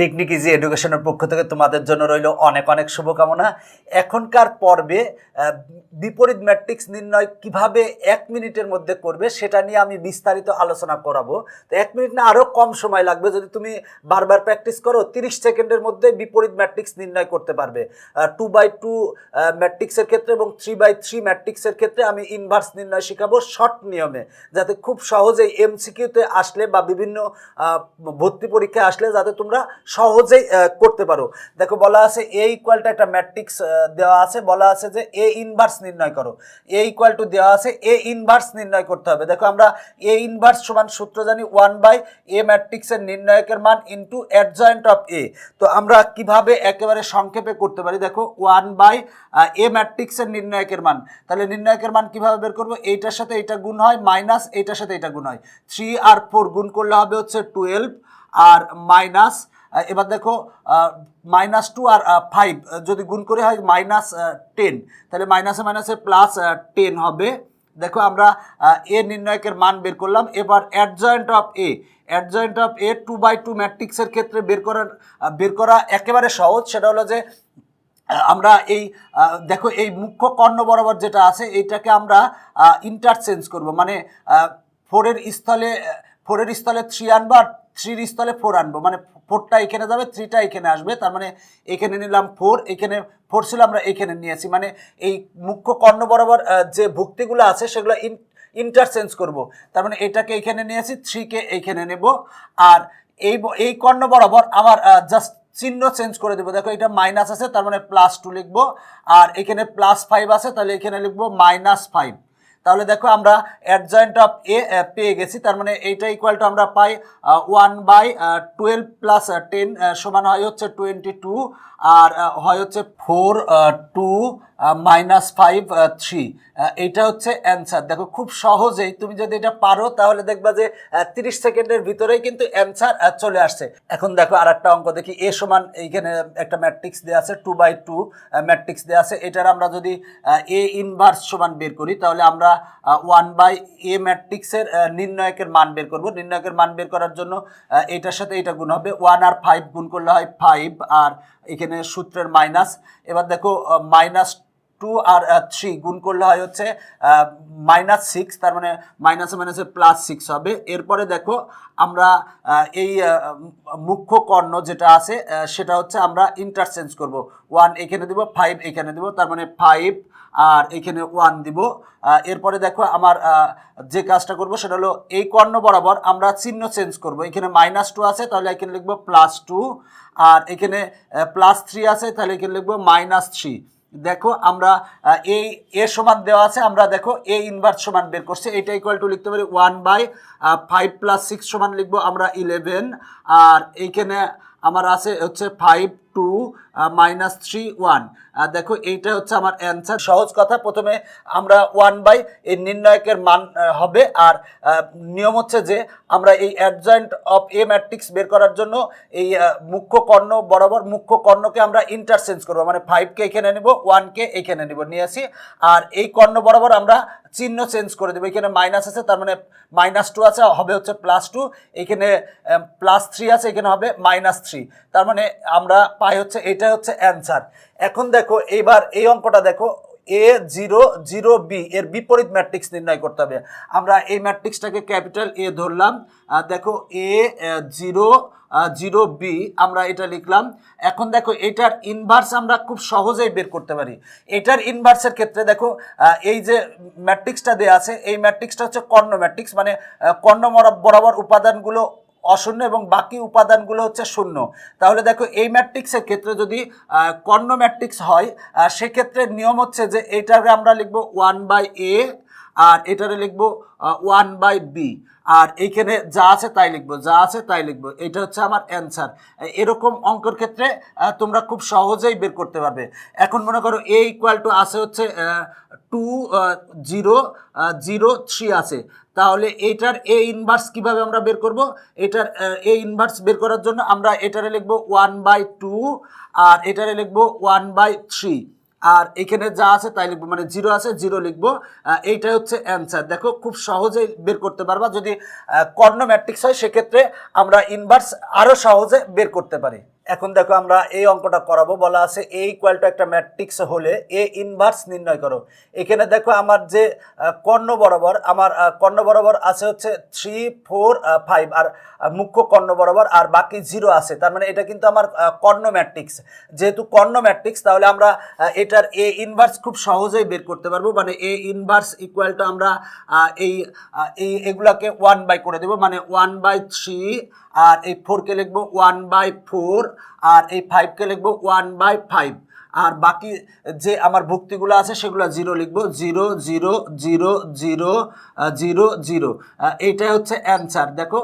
Technique easy এডুকেশনের পক্ষ থেকে তোমাদের জন্য রইল অনেক অনেক শুভকামনা। এখনকার পর্বে বিপরীত ম্যাট্রিক্স নির্ণয় কীভাবে এক মিনিটের মধ্যে করবে সেটা নিয়ে আমি বিস্তারিত আলোচনা করাবো। তো এক মিনিট না আরও কম সময় লাগবে যদি তুমি বারবার প্র্যাকটিস করো, তিরিশ সেকেন্ডের মধ্যে বিপরীত ম্যাট্রিক্স নির্ণয় করতে পারবে। টু বাই টু ম্যাট্রিক্সের ক্ষেত্রে এবং থ্রি বাই থ্রি ম্যাট্রিক্সের ক্ষেত্রে আমি ইনভার্স নির্ণয় শেখাবো শর্ট নিয়মে, যাতে খুব সহজেই এমসিকিউতে আসলে বা বিভিন্ন ভর্তি পরীক্ষায় আসলে যাতে তোমরা সহজেই করতে পারো। দেখো বলা আছে এ ইকুয়ালটা একটা ম্যাট্রিক্স দেওয়া আছে। বলা আছে যে এ ইনভার্স নির্ণয় করো। এ ইকুয়াল টু দেওয়া আছে এ ইনভার্স নির্ণয় করতে হবে। দেখো আমরা এ ইনভার্স সমান সূত্র জানি ওয়ান বাই এ ম্যাট্রিক্সের নির্ণায়কের মান ইন্টু অ্যাডজয়েন্ট অফ এ তো আমরা কীভাবে একেবারে সংক্ষেপে করতে পারি? দেখো ওয়ান বাই এ ম্যাট্রিক্সের নির্ণায়কের মান। তাহলে নির্ণায়কের মান কীভাবে বের করব? এইটার সাথে এইটা গুণ হয় মাইনাস এইটার সাথে এটা গুণ হয়। থ্রি আর ফোর গুণ করলে হবে হচ্ছে টুয়েলভ আর মাইনাস এবার দেখো মাইনাস টু আর ফাইভ যদি গুণ করে হয় মাইনাস টেন তাহলে মাইনাসে মাইনাসে প্লাস টেন হবে। দেখো আমরা এ নির্ণায়কের মান বের করলাম। এবার adjoint of A adjoint of A two by two ম্যাট্রিক্সের ক্ষেত্রে বের করার বের করা একেবারে সহজ। সেটা হলো যে আমরা এই দেখো এই মুখ্য কর্ণ বরাবর যেটা আছে, এইটাকে আমরা ইন্টারচেঞ্জ করব। মানে ফোরের স্থলে ফোরের স্থলে থ্রি আনব আর থ্রির স্থলে ফোর আনব। মানে ফোরটা এখানে যাবে, থ্রিটা এখানে আসবে। তার মানে এখানে নিলাম ফোর, এখানে ফোর ছিল আমরা এখানে নিয়েছি। মানে এই মুখ্য কর্ণ বরাবর যে ভুক্তিগুলো আছে সেগুলো ইন ইন্টারচেঞ্জ করব। তার মানে এটাকে এখানে নিয়েছি, থ্রিকে এইখানে নেব। আর এই এই কর্ণ বরাবর আমার জাস্ট চিহ্ন চেঞ্জ করে দেবো। দেখো এটা মাইনাস আছে, তার মানে প্লাস টু লিখব। আর এখানে প্লাস ফাইভ আছে, তাহলে এখানে লিখব মাইনাস ফাইভ তাহলে দেখো আমরা অ্যাডজয়েন্ট অফ এ পেয়ে গেছি। তার মানে এইটা ইকুয়াল টু আমরা পাই one by twelve plus ten সমান হয় হচ্ছে টোয়েন্টি টু আর হয় হচ্ছে four two minus five three. এইটা হচ্ছে অ্যান্সার। দেখো, খুব সহজেই তুমি যদি এটা পারো, তাহলে দেখবা যে তিরিশ সেকেন্ডের ভিতরেই কিন্তু অ্যান্সার চলে আসছে। এখন দেখো আর একটা অঙ্ক দেখি। এ সমান এইখানে একটা ম্যাট্রিক্স দেওয়া আছে, টু বাই টু ম্যাট্রিক্স দেওয়া আছে। এটার আমরা যদি এ ইনভার্স সমান বের করি, তাহলে আমরা ওয়ান বাই এ ম্যাট্রিক্সের নির্ণায়কের মান বের করব। নির্ণায়কের মান বের করার জন্য এটার সাথে এটা গুণ হবে। ওয়ান আর ফাইভ গুণ করলে হয় ফাইভ, আর এখানে সূত্রের মাইনাস। এবার দেখো মাইনাস টু আর থ্রি গুণ করলে হয় হচ্ছে মাইনাস সিক্স, তার মানে মাইনাসে মাইনাসে প্লাস সিক্স হবে। এরপরে দেখো, আমরা এই মুখ্য কর্ণ যেটা আছে সেটা হচ্ছে আমরা ইন্টারচেঞ্জ করব। ওয়ান এখানে দেবো ফাইভ এখানে দেবো, তার মানে ফাইভ আর এখানে ওয়ান দিব। এরপরে দেখো আমার যে কাজটা করব সেটা হলো এই কর্ণ বরাবর আমরা চিহ্ন চেঞ্জ করব। এখানে মাইনাস টু আছে, তাহলে এখানে লিখব প্লাস টু আর এখানে প্লাস থ্রি আছে, তাহলে এখানে লিখব মাইনাস থ্রি দেখো আমরা এই এ সমান দেওয়া আছে, আমরা দেখো এ ইনভার্স সমান বের করছি। এটা ইকুয়াল টু লিখতে পারি one by five plus six সমান লিখব আমরা ইলেভেন আর এইখানে আমার আছে হচ্ছে five two minus three one দেখো, এইটা হচ্ছে আমার অ্যান্সার সহজ কথা, প্রথমে আমরা ওয়ান বাই এই নির্ণায়কের মান হবে। আর নিয়ম হচ্ছে যে আমরা এই অ্যাডজয়েন্ট অফ এ ম্যাট্রিক্স বের করার জন্য এই মুখ্য কর্ণ বরাবর মুখ্য কর্ণকে আমরা ইন্টারচেঞ্জ করব। মানে ফাইভকে এখানে নেব ওয়ানকে এখানে নেব, নিয়ে আসি। আর এই কর্ণ বরাবর আমরা চিহ্ন চেঞ্জ করে দেবো। এখানে মাইনাস আছে, তার মানে মাইনাস টু আছে, হবে হচ্ছে প্লাস টু এখানে প্লাস থ্রি আছে, এখানে হবে মাইনাস থ্রি তার মানে আমরা পাই হচ্ছে, এটা হচ্ছে অ্যান্সার এখন দেখো, এইবার এই অঙ্কটা দেখো এ জিরো জিরো বি এর বিপরীত ম্যাট্রিক্স নির্ণয় করতে হবে। আমরা এই ম্যাট্রিক্সটাকে ক্যাপিটাল এ ধরলাম। দেখো এ জিরো জিরো বি আমরা এটা লিখলাম। এখন দেখো, এটার ইনভার্স আমরা খুব সহজেই বের করতে পারি। এটার ইনভার্সের ক্ষেত্রে দেখো এই যে ম্যাট্রিক্সটা দেওয়া আছে, এই ম্যাট্রিক্সটা হচ্ছে কর্ণ ম্যাট্রিক্স মানে কর্ণ বরাবর উপাদানগুলো অশূন্য এবং বাকি উপাদানগুলো হচ্ছে শূন্য। তাহলে দেখো এই ম্যাট্রিক্সের ক্ষেত্রে যদি কর্ণ ম্যাট্রিক্স হয় সেক্ষেত্রে নিয়ম হচ্ছে যে এইটাকে আমরা লিখব ওয়ান বাই এ আর এটারে লিখব ওয়ান বাই বি। আর এইখানে যা আছে তাই লিখব, যা আছে তাই লিখব। এটা হচ্ছে আমার অ্যান্সার। এরকম অঙ্কের ক্ষেত্রে তোমরা খুব সহজেই বের করতে পারবে। এখন মনে করো এ ইকুয়াল টু আছে হচ্ছে টু জিরো জিরো, থ্রি আছে। তাহলে এইটার এ ইনভার্স কীভাবে আমরা বের করব? এটার এ ইনভার্স বের করার জন্য আমরা এটারে লিখব ওয়ান বাই টু আর এটারে লিখব ওয়ান বাই থ্রি আর এখানে যা আছে তাই লিখব মানে জিরো আছে জিরো লিখব। এইটাই হচ্ছে অ্যান্সার দেখো, খুব সহজেই বের করতে পারবা। যদি কর্ণ ম্যাট্রিক্স হয়, সেক্ষেত্রে আমরা ইনভার্স আরও সহজে বের করতে পারি। এখন দেখো আমরা এই অঙ্কটা করাবো, বলা আছে এ ইকুয়াল টু একটা ম্যাট্রিক্স হলে এ ইনভার্স নির্ণয় করো। এখানে দেখো আমার যে কর্ণ বরাবর, আমার কর্ণ বরাবর আছে হচ্ছে থ্রি ফোর ফাইভ আর মুখ্য কর্ণ বরাবর, আর বাকি জিরো আছে। তার মানে এটা কিন্তু আমার কর্ণ ম্যাট্রিক্স যেহেতু কর্ণ ম্যাট্রিক্স তাহলে আমরা এটার এ ইনভার্স খুব সহজেই বের করতে পারব। মানে এ ইনভার্স ইকুয়াল টু আমরা এই এই, এগুলাকে ওয়ান বাই করে দেবো। মানে ওয়ান বাই থ্রি আর এই ফোরকে লিখব ওয়ান বাই ফোর আর এই ফাইভকে লিখব ওয়ান বাই ফাইভ আর বাকি যে আমার ভুক্তিগুলো আছে সেগুলো জিরো লিখব, zero zero zero zero zero zero. এইটাই হচ্ছে অ্যান্সার। দেখো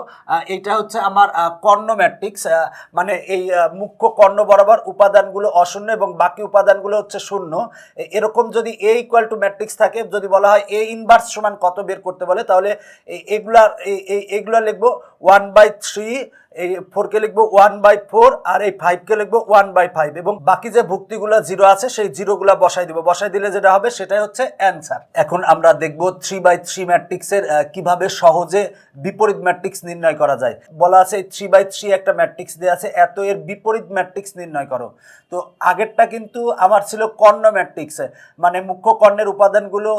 এইটা হচ্ছে আমার কর্ণ ম্যাট্রিক্স মানে এই মুখ্য কর্ণ বরাবর উপাদানগুলো অশূন্য এবং বাকি উপাদানগুলো হচ্ছে শূন্য। এরকম যদি এ ইকুয়াল টু ম্যাট্রিক্স থাকে, যদি বলা হয় এ ইনভার্স সমান কত বের করতে বলে, তাহলে এগুলার এইগুলা লিখব ওয়ান বাই থ্রি এই ফোরকে লিখব ওয়ান বাই ফোর আর এই ফাইভকে লিখব ওয়ান বাই ফাইভ এবং বাকি যে ভুক্তিগুলো জিরো আছে, সেই জিরোগুলো বসাই দিব। বসাই দিলে যেটা হবে, সেটাই হচ্ছে অ্যান্সার এখন আমরা দেখব থ্রি বাই থ্রি ম্যাট্রিক্সের কীভাবে সহজে বিপরীত ম্যাট্রিক্স নির্ণয় করা যায়। বলা আছে থ্রি বাই থ্রি একটা ম্যাট্রিক্স দেওয়া আছে, এত এর বিপরীত ম্যাট্রিক্স নির্ণয় করো। তো আগেরটা কিন্তু আমার ছিল কর্ণ ম্যাট্রিক্স মানে মুখ্য কর্ণের উপাদানগুলো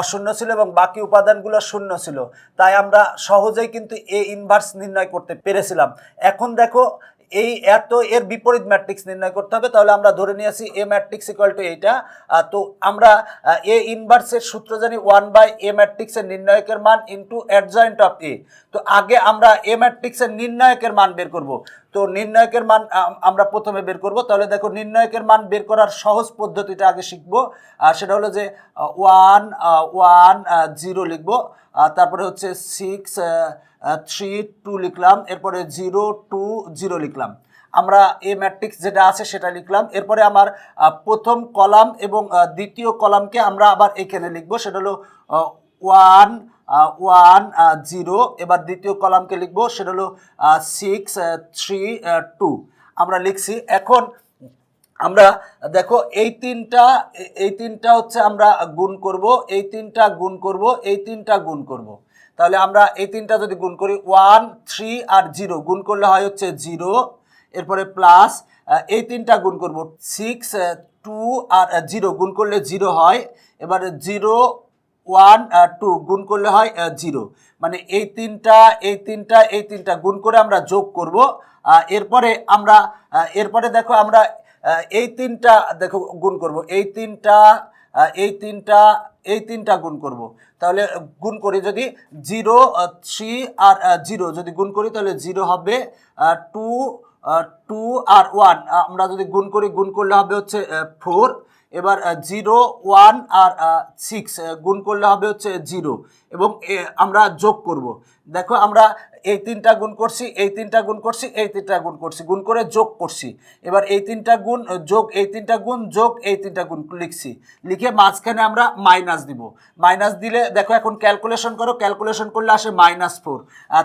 অশূন্য ছিল এবং বাকি উপাদানগুলো শূন্য ছিল। তাই আমরা সহজেই কিন্তু এ ইনভার্স নির্ণয় করতে পেরেছিলাম। এখন দেখো, এই এত এর বিপরীত ম্যাট্রিক্স নির্ণয় করতে হবে, তাহলে আমরা ধরে নিয়ে আসি এ ম্যাট্রিক্স ইকুয়াল টু এইটা। তো আমরা এ ইনভার্সের সূত্র জানি ওয়ান বাই এ ম্যাট্রিক্সের নির্ণায়কের মান ইন্টু অ্যাডজয়েন্ট অফ এ তো আগে আমরা এ ম্যাট্রিক্সের নির্ণায়কের মান বের করব। তো নির্ণায়কের মান আমরা প্রথমে বের করব। তাহলে দেখো, নির্ণায়কের মান বের করার সহজ পদ্ধতিটা আগে শিখব। সেটা হলো যে ওয়ান ওয়ান জিরো লিখব। তারপরে হচ্ছে সিক্স থ্রি টু লিখলাম, এরপরে জিরো টু জিরো লিখলাম। আমরা এ ম্যাট্রিক্স যেটা আছে সেটা লিখলাম। এরপরে আমার প্রথম কলাম এবং দ্বিতীয় কলামকে আমরা আবার এখানে লিখব। সেটা হলো ওয়ান ওয়ান জিরো এবার দ্বিতীয় কলামকে লিখব। সেটা হলো সিক্স থ্রি টু আমরা লিখছি। এখন আমরা, দেখো, এই তিনটা এই তিনটা হচ্ছে আমরা গুণ করব, এই তিনটা গুণ করব, এই তিনটা গুণ করব। তাহলে আমরা এই তিনটা যদি গুণ করি, ওয়ান, থ্রি আর জিরো, গুণ করলে হয় হচ্ছে জিরো, এরপরে প্লাস এই তিনটা গুণ করব, সিক্স টু আর জিরো, গুণ করলে জিরো হয়, এবারে জিরো, ওয়ান টু, গুণ করলে হয় জিরো। মানে এই তিনটা এই তিনটা এই তিনটা গুণ করে আমরা যোগ করব এরপরে আমরা এরপরে দেখো আমরা এই তিনটা, দেখো, গুণ করব। এই তিনটা এই তিনটা এই তিনটা গুণ করব। তাহলে গুণ করি যদি জিরো থ্রি আর জিরো যদি গুণ করি তাহলে জিরো হবে টু টু আর ওয়ান আমরা যদি গুণ করি, গুণ করলে হবে হচ্ছে ফোর এবার জিরো ওয়ান আর সিক্স গুণ করলে হবে হচ্ছে জিরো এবং আমরা যোগ করব। দেখো, আমরা এই তিনটা গুণ করছি, এই তিনটা গুণ করছি, এই তিনটা গুণ করছি, গুণ করে যোগ করছি। এবার, এই তিনটা গুণ যোগ, এই তিনটা গুণ, যোগ, এই তিনটা গুণ লিখছি। লিখে মাঝখানে আমরা মাইনাস দিব। মাইনাস দিলে, দেখো, এখন ক্যালকুলেশন করো ক্যালকুলেশন করলে আসে মাইনাস ফোর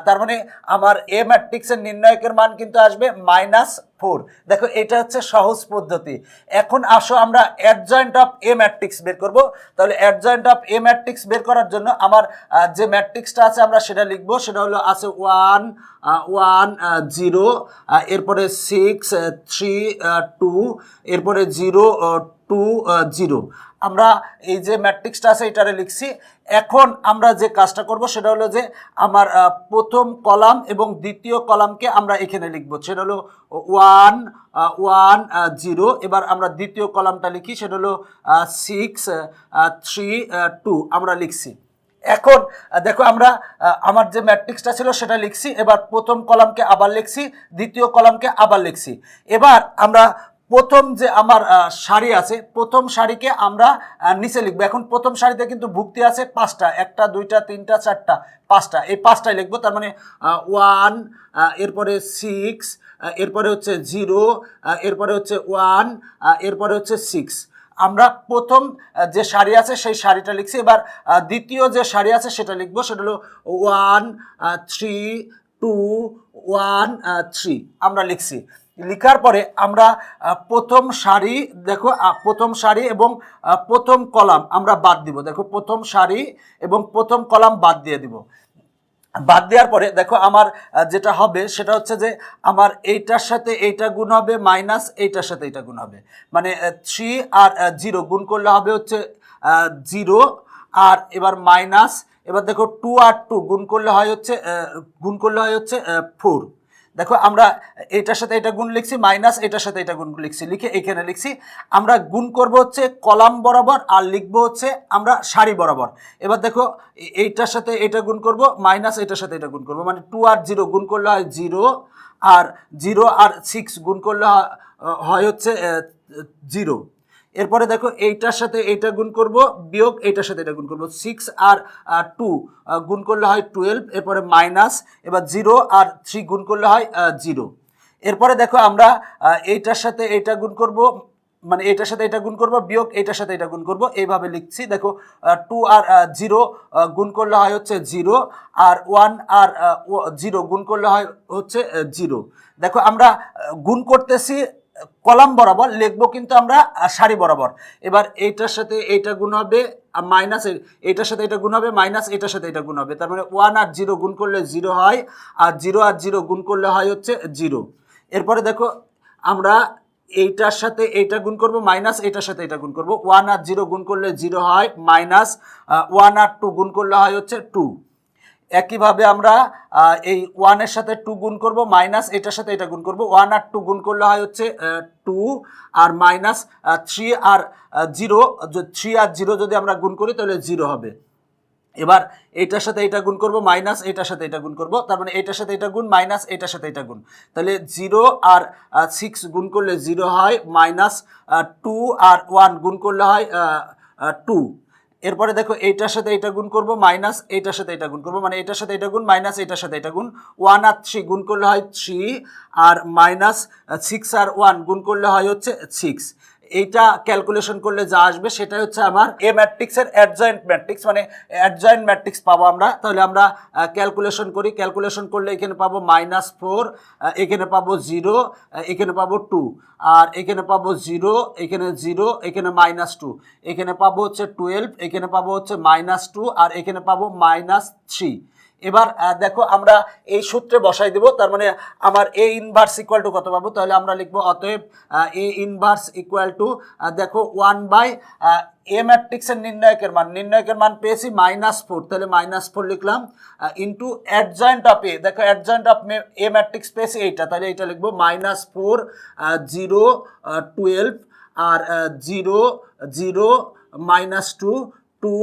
তার মানে আমার এ ম্যাট্রিক্সের নির্ণায়কের মান কিন্তু আসবে মাইনাস ফোর দেখো, এটা হচ্ছে সহজ পদ্ধতি। এখন আসো আমরা অ্যাডজয়েন্ট অফ এ ম্যাট্রিক্স বের করব। তাহলে অ্যাডজয়েন্ট অফ এ ম্যাট্রিক্স বের করার জন্য আমার যে ম্যাট্রিক্সটা আছে আমরা সেটা লিখব। সেটা হলো আছে ওয়ান ওয়ান জিরো এরপরে সিক্স থ্রি টু এরপরে জিরো টু জিরো আমরা এই যে ম্যাট্রিক্সটা আছে, এটারে লিখছি। এখন আমরা যে কাজটা করব, সেটা হলো যে আমার প্রথম কলাম এবং দ্বিতীয় কলামকে আমরা এখানে লিখব। সেটা হলো ওয়ান ওয়ান জিরো এবার আমরা দ্বিতীয় কলামটা লিখি, সেটা হলো সিক্স থ্রি টু আমরা লিখছি। এখন দেখো আমরা আমার যে ম্যাট্রিক্সটা ছিল, সেটা লিখছি। এবার প্রথম কলামকে আবার লিখছি, দ্বিতীয় কলামকে আবার লিখছি। এবার আমরা প্রথম যে আমার শাড়ি আছে, প্রথম শাড়িকে আমরা নিচে লিখব। এখন প্রথম শাড়িতে কিন্তু ভুক্তি আছে পাঁচটা, একটা, দুইটা, তিনটা, চারটা, পাঁচটা। এই পাঁচটায় লিখব, তার মানে ওয়ান এরপরে সিক্স এরপরে হচ্ছে জিরো এরপরে হচ্ছে ওয়ান এরপরে হচ্ছে সিক্স। আমরা প্রথম যে শাড়ি আছে সেই শাড়িটা লিখছি। এবার দ্বিতীয় যে শাড়ি আছে সেটা লিখব, সেটা হলো one three, two, one three. আমরা লিখছি। লিখার পরে আমরা প্রথম সারি, দেখো প্রথম সারি এবং প্রথম কলাম আমরা বাদ দিব। দেখো, প্রথম সারি এবং প্রথম কলাম বাদ দিয়ে দিব। বাদ দেওয়ার পরে, দেখো, আমার যেটা হবে সেটা হচ্ছে যে আমার এইটার সাথে এইটা গুণ হবে মাইনাস এইটার সাথে এইটা গুণ হবে। মানে থ্রি আর জিরো গুণ করলে হবে হচ্ছে জিরো আর এবার মাইনাস, এবার দেখো, টু আর টু গুণ করলে হয় হচ্ছে গুণ করলে হয় হচ্ছে ফোর। দেখো, আমরা এটার সাথে এটা গুণ লিখছি, মাইনাস এটার সাথে এটা গুণ লিখছি, লিখে এখানে লিখছি, আমরা গুণ করব হচ্ছে কলাম বরাবর আর লিখব হচ্ছে আমরা সারি বরাবর। এবার দেখো এইটার সাথে এটা গুণ করব, মাইনাস এটার সাথে এটা গুণ করব মানে টু আর জিরো গুণ করলে হয় জিরো, আর জিরো আর সিক্স গুণ করলে হয়- হচ্ছে জিরো। এরপরে দেখো এইটার সাথে এইটা গুণ করব, বিয়োগ এইটার সাথে এটা গুণ করব। সিক্স আর টু গুণ করলে হয় টুয়েলভ এরপরে মাইনাস এবার জিরো আর থ্রি গুণ করলে হয় জিরো এরপরে দেখো আমরা এইটার সাথে এইটা গুণ করব মানে এটার সাথে এটা গুণ করব, বিয়োগ এটার সাথে এটা গুণ করব। এইভাবে লিখছি, দেখো টু আর জিরো গুণ করলে হয় হচ্ছে জিরো আর ওয়ান আর জিরো গুণ করলে হয় হচ্ছে জিরো দেখো আমরা গুণ করতেছি কলাম বরাবর লিখব কিন্তু আমরা সারি বরাবর। এবার এইটার সাথে এইটা গুণ হবে মাইনাস এইটার সাথে এটা গুণ হবে মাইনাস এটার সাথে এটা গুণ হবে। তার মানে ওয়ান আর জিরো গুণ করলে জিরো হয়, আর জিরো আর জিরো গুণ করলে হয় হচ্ছে জিরো এরপরে দেখো, আমরা এইটার সাথে এইটা গুণ করব মাইনাস এটার সাথে এটা গুণ করব। ওয়ান আর জিরো গুণ করলে জিরো হয় মাইনাস ওয়ান আর টু গুণ করলে হয় হচ্ছে টু একইভাবে আমরা এই ওয়ানের সাথে টু গুণ করব মাইনাস এটার সাথে এটা গুণ করব। ওয়ান আর টু গুণ করলে হয় হচ্ছে টু আর মাইনাস থ্রি আর জিরো থ্রি আর জিরো যদি আমরা গুণ করি, তাহলে জিরো হবে। এবার এটার সাথে এটা গুণ করব মাইনাস এটার সাথে এটা গুণ করব। তার মানে এটার সাথে এটা গুণ মাইনাস এটার সাথে এটা গুণ। তাহলে জিরো আর সিক্স গুণ করলে জিরো হয় মাইনাস টু আর ওয়ান গুণ করলে হয় টু এরপরে দেখো এইটার সাথে এটা গুণ করব, মাইনাস এইটার সাথে এটা গুণ করব মানে এটার সাথে এটা গুণ, মাইনাস এটার সাথে এটা গুণ। ওয়ান আর থ্রি গুণ করলে হয় থ্রি, আর মাইনাস সিক্স আর ওয়ান গুণ করলে হয় হচ্ছে সিক্স। এইটা ক্যালকুলেশন করলে যা আসবে সেটাই হচ্ছে আমার এ ম্যাট্রিক্সের অ্যাডজয়েন্ট ম্যাট্রিক্স মানে অ্যাডজয়েন্ট ম্যাট্রিক্স পাবো আমরা। তাহলে আমরা ক্যালকুলেশন করি। ক্যালকুলেশন করলে এখানে পাবো মাইনাস ফোর এখানে পাবো জিরো এখানে পাবো টু আর এখানে পাবো জিরো এখানে জিরো এখানে মাইনাস টু এখানে পাবো হচ্ছে টুয়েলভ এখানে পাবো হচ্ছে মাইনাস টু আর এখানে পাবো মাইনাস থ্রি এবার দেখো আমরা এই সূত্রে বসাই দেব, তার মানে আমার এ ইনভার্স ইকুয়াল টু কত পাবো? তাহলে আমরা লিখব অতএব এ ইনভার্স ইকুয়াল টু দেখো ওয়ান বাই এ ম্যাট্রিক্সের নির্ণায়কের মান। নির্ণায়কের মান পেয়েছি মাইনাস ফোর তাহলে মাইনাস ফোর লিখলাম ইন্টু অ্যাডজয়েন্ট অফ এ দেখো অ্যাডজয়েন্ট অফ এ ম্যাট্রিক্স পেয়েছি এইটা। তাহলে এইটা লিখব মাইনাস ফোর জিরো টুয়েলভ আর zero zero minus two two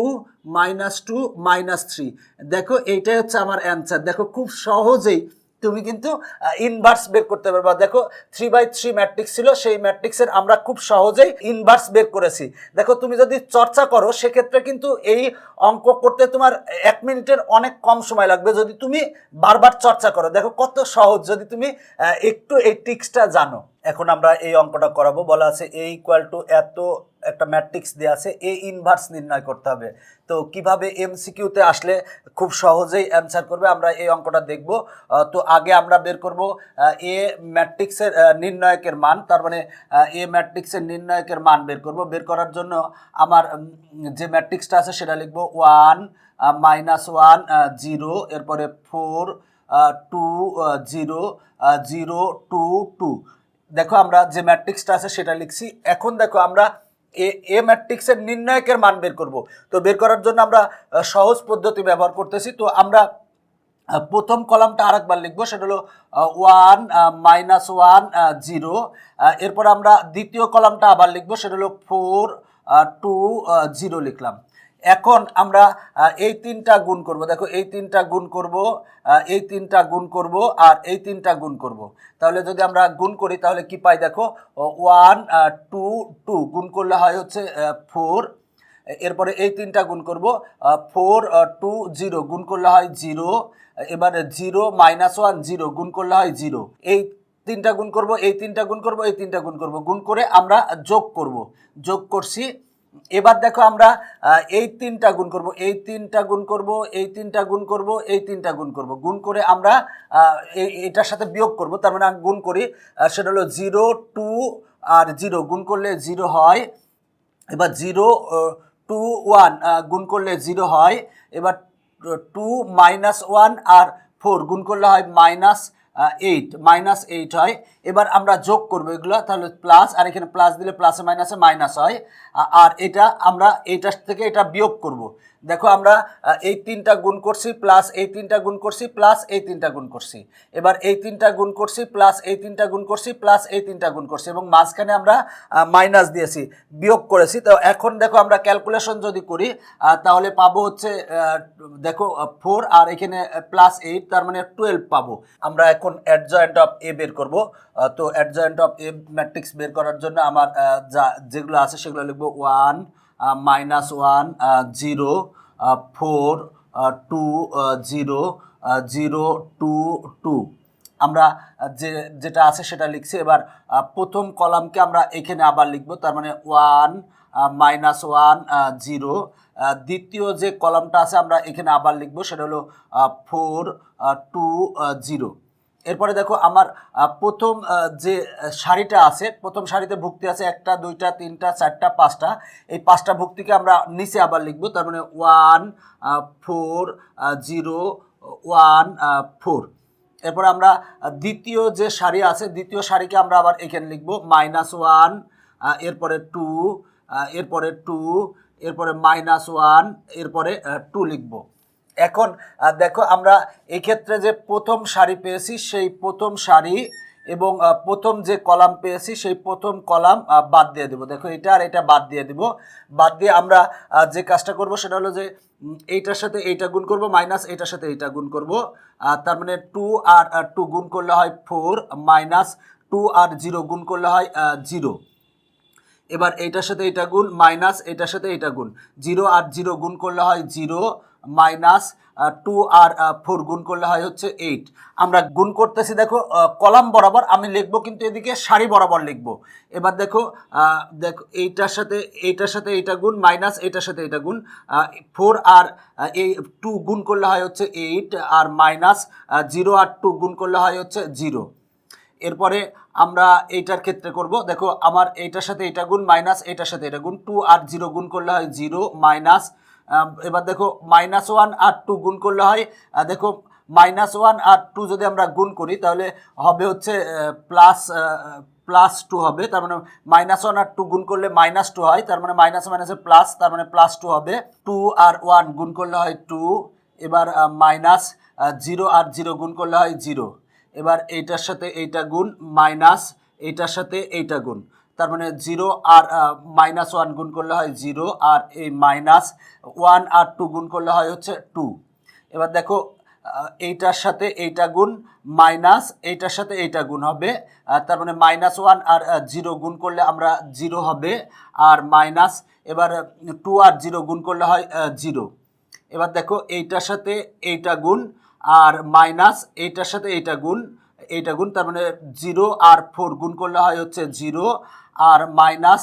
minus two minus three দেখো, এইটাই হচ্ছে আমার অ্যান্সার দেখো, খুব সহজেই তুমি কিন্তু ইনভার্স বের করতে পারবা। দেখো থ্রি বাই থ্রি ম্যাট্রিক্স ছিল, সেই ম্যাট্রিক্সের আমরা খুব সহজেই ইনভার্স বের করেছি। দেখো, তুমি যদি চর্চা করো, সেক্ষেত্রে কিন্তু এই অঙ্ক করতে তোমার এক মিনিটের অনেক কম সময় লাগবে যদি তুমি বারবার চর্চা করো। দেখো, কত সহজ যদি তুমি একটু এই ট্রিক্সটা জানো। এখন আমরা এই অঙ্কটা করাবো। বলা আছে এ ইকুয়াল টু এত একটা ম্যাট্রিক্স দেওয়া আছে এ ইনভার্স নির্ণয় করতে হবে। তো কীভাবে এমসিকিউতে আসলে খুব সহজেই অ্যান্সার করবে আমরা এই অঙ্কটা দেখব। তো আগে আমরা বের করব এ ম্যাট্রিক্সের নির্ণায়কের মান, তার মানে এ ম্যাট্রিক্সের নির্ণায়কের মান বের করব। বের করার জন্য আমার যে ম্যাট্রিক্সটা আছে সেটা লিখব ওয়ান মাইনাস ওয়ান জিরো এরপরে four two zero zero two two দেখো আমরা যে ম্যাট্রিক্সটা আছে সেটা লিখছি। এখন দেখো আমরা এ এ ম্যাট্রিক্সের নির্ণায়কের মান বের করব। তো বের করার জন্য আমরা সহজ পদ্ধতি ব্যবহার করতেছি। তো আমরা প্রথম কলামটা আরেকবার লিখব। সেটা হলো ওয়ান মাইনাস ওয়ান জিরো। এরপর আমরা দ্বিতীয় কলামটা আবার লিখব। সেটা হলো ফোর টু জিরো লিখলাম। এখন আমরা এই তিনটা গুণ করব। দেখো, এই তিনটা গুণ করব এই তিনটা গুণ করব আর এই তিনটা গুণ করব। তাহলে যদি আমরা গুণ করি, তাহলে কি পাই দেখো ওয়ান টু টু। গুণ করলে হয় হচ্ছে ফোর। এরপরে এই তিনটা গুণ করব ফোর টু, জিরো। গুণ করলে হয় জিরো। এবারে জিরো মাইনাস ওয়ান, জিরো। গুণ করলে হয় জিরো। এই তিনটা গুণ করব, এই তিনটা গুণ করব, এই তিনটা গুণ করব। গুণ করে আমরা যোগ করব। যোগ করছি এবার দেখো আমরা এই তিনটা গুণ করব, এই তিনটা গুণ করব, এই তিনটা গুণ করব, এই তিনটা গুণ করব। গুণ করে আমরা এটার সাথে বিয়োগ করব, তার মানে গুণ করি সেটা হলো জিরো, টু আর জিরো। গুণ করলে জিরো হয়, এবার জিরো টু, ওয়ান গুণ করলে জিরো হয়, এবার টু মাইনাস ওয়ান আর ফোর, গুণ করলে হয় মাইনাস এইট মাইনাস এইট হয়। এবার আমরা যোগ করব এগুলো, তাহলে প্লাস আর এখানে প্লাস দিলে প্লাসে মাইনাসে মাইনাস হয়। আর এটা আমরা, এইটার থেকে এটা বিয়োগ করব। দেখো আমরা এই তিনটা গুণ করছি প্লাস এই তিনটা গুণ করছি প্লাস এই তিনটা গুণ করছি। এবার এই তিনটা গুণ করছি প্লাস এই তিনটা গুণ করছি প্লাস এই তিনটা গুণ করছি এবং মাঝখানে আমরা মাইনাস দিয়েছি, বিয়োগ করেছি। তো এখন দেখো আমরা ক্যালকুলেশন যদি করি তাহলে পাবো হচ্ছে দেখো ফোর আর এখানে প্লাস এইট তার মানে টুয়েলভ পাবো। আমরা এখন অ্যাডজয়েন্ট অফ এ বের করব। তো অ্যাডজয়েন্ট অফ এ ম্যাট্রিক্স বের করার জন্য আমার যা যেগুলো আছে সেগুলো লিখব one minus one zero four two zero zero two two আমরা যে, যেটা আছে সেটা লিখছি। এবার প্রথম কলামকে আমরা এখানে আবার লিখব। তার মানে ওয়ান মাইনাস ওয়ান জিরো দ্বিতীয় যে কলামটা আছে, আমরা এখানে আবার লিখব। সেটা হলো ফোর টু জিরো এরপরে দেখো আমার প্রথম যে শাড়িটা আছে, প্রথম শাড়িতে ভুক্তি আছে একটা, দুইটা, তিনটা, চারটা, পাঁচটা। এই পাঁচটা ভুক্তিকে আমরা নিচে আবার লিখব, তার মানে one four zero one four এরপরে আমরা দ্বিতীয় যে শাড়ি আছে, দ্বিতীয় শাড়িকে আমরা আবার এখানে লিখব মাইনাস ওয়ান এরপরে টু এরপরে টু এরপরে মাইনাস ওয়ান এরপরে টু লিখব। এখন দেখো আমরা এই ক্ষেত্রে যে প্রথম সারি পেয়েছি, সেই প্রথম সারি এবং প্রথম যে কলাম পেয়েছি, সেই প্রথম কলাম বাদ দিয়ে দেবো। দেখো এটা আর এটা বাদ দিয়ে দেবো। বাদ দিয়ে আমরা যে কাজটা করব সেটা হলো যে এইটার সাথে এইটা গুণ করব মাইনাস এইটার সাথে এইটা গুণ করব। তার মানে টু আর টু গুণ করলে হয় ফোর মাইনাস টু আর জিরো গুণ করলে হয় জিরো। এবার এইটার সাথে এটা গুণ, মাইনাস এটার সাথে এটা গুণ। জিরো আর জিরো গুণ করলে হয় জিরো। মাইনাস টু আর ফোর গুণ করলে হয় হচ্ছে এইট আমরা গুণ করতেছি, দেখো কলাম বরাবর, আমি লিখব কিন্তু এদিকে সারি বরাবর লিখব। এবার দেখো দেখো, এইটার সাথে এইটার সাথে এইটা গুণ মাইনাস, এইটার সাথে এটা গুণ ফোর আর এই টু গুণ করলে হয় হচ্ছে এইট আর মাইনাস জিরো আর টু গুণ করলে হয় হচ্ছে জিরো এরপরে আমরা এইটার ক্ষেত্রে করব, দেখো, আমার এইটার সাথে এটা গুণ মাইনাস এটার সাথে এটা গুণ টু আর জিরো গুণ করলে হয় জিরো মাইনাস এবার দেখো মাইনাস ওয়ান আর টু গুণ করলে হয় দেখো মাইনাস ওয়ান আর টু যদি আমরা গুণ করি, তাহলে হবে হচ্ছে প্লাস প্লাস টু হবে, তার মানে মাইনাস ওয়ান আর টু গুণ করলে মাইনাস টু হয়, তার মানে মাইনাস মাইনাসে প্লাস তার মানে প্লাস টু হবে টু আর ওয়ান গুণ করলে হয় টু এবার মাইনাস জিরো আর জিরো গুণ করলে হয় জিরো এবার এইটার সাথে এইটা গুণ মাইনাস এইটার সাথে এইটা গুণ। তার মানে জিরো আর মাইনাস ওয়ান গুণ করলে হয় জিরো আর এই মাইনাস ওয়ান আর টু গুণ করলে হয় হচ্ছে টু এবার দেখো এইটার সাথে এইটা গুণ মাইনাস এইটার সাথে এইটা গুণ হবে তার মানে মাইনাস ওয়ান আর জিরো গুণ করলে আমরা জিরো হবে, আর মাইনাস এবার টু আর জিরো গুণ করলে হয় জিরো এবার দেখো, এইটার সাথে এইটা গুণ, আর মাইনাস এইটার সাথে এইটা গুণ এইটা গুণ, তার মানে জিরো আর ফোর গুণ করলে হয় হচ্ছে জিরো, আর মাইনাস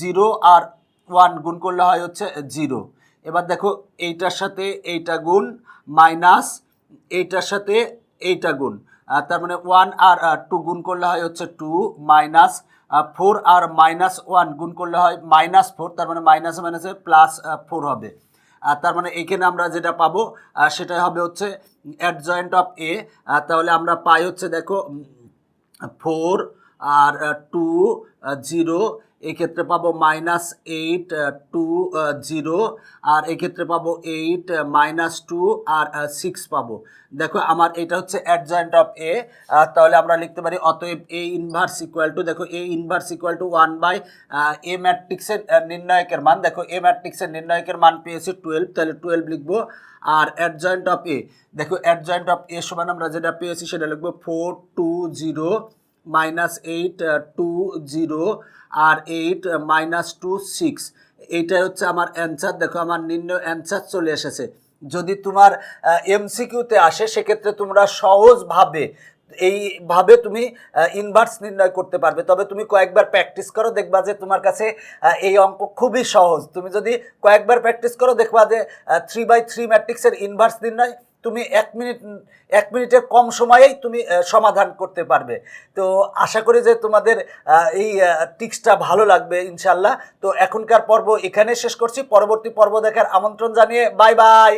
জিরো আর ওয়ান গুণ করলে হয় হচ্ছে জিরো। এবার দেখো এইটার সাথে এইটা গুণ, মাইনাস এইটার সাথে এইটা গুণ তার মানে ওয়ান আর টু গুণ করলে হয় হচ্ছে টু, মাইনাস ফোর আর মাইনাস ওয়ান গুণ করলে হয় মাইনাস ফোর, তার মানে মাইনাসে মাইনাসে প্লাস ফোর হবে। তার মানে এখানে আমরা যেটা পাবো সেটা হবে হচ্ছে অ্যাডজয়েন্ট অফ এ। তাহলে আমরা পাই হচ্ছে, দেখো ফোর আর টু জিরো এক্ষেত্রে পাবো মাইনাস এইট টু জিরো আর এক্ষেত্রে পাবো এইট মাইনাস টু আর সিক্স পাবো। দেখো, আমার এটা হচ্ছে অ্যাডজয়েন্ট অফ এ তাহলে আমরা লিখতে পারি, অতএব এ ইনভার্স ইকুয়াল টু দেখো A inverse equal to one by A ম্যাট্রিক্সের নির্ণায়কের মান। দেখো এ ম্যাট্রিক্সের নির্ণায়কের মান পেয়েছি টুয়েলভ তাহলে টুয়েলভ লিখব। আর অ্যাডজয়েন্ট অফ এ দেখো অ্যাডজয়েন্ট অফ এ সমান আমরা যেটা পেয়েছি, সেটা লিখব four two zero minus eight two zero আর এইট মাইনাস টু সিক্স এইটাই হচ্ছে আমার অ্যান্সার দেখো আমার নির্ণয় অ্যান্সার চলে এসেছে। যদি তোমার এমসিকিউতে আসে সেক্ষেত্রে তোমরা সহজভাবে এইভাবে তুমি ইনভার্স নির্ণয় করতে পারবে। তবে তুমি কয়েকবার প্র্যাকটিস করো দেখবা যে তোমার কাছে আহ, এই অঙ্ক খুবই সহজ। তুমি যদি কয়েকবার প্র্যাকটিস করো দেখবা যে থ্রি বাই থ্রি ম্যাট্রিক্সের ইনভার্স নির্ণয় তুমি এক মিনিট, এক মিনিটের কম সময়েই তুমি সমাধান করতে পারবে। তো আশা করি যে তোমাদের এই টিক্সটা ভালো লাগবে ইনশাল্লাহ তো এখনকার পর্ব এখানে শেষ করছি। পরবর্তী পর্ব দেখার আমন্ত্রণ জানিয়ে বাই বাই।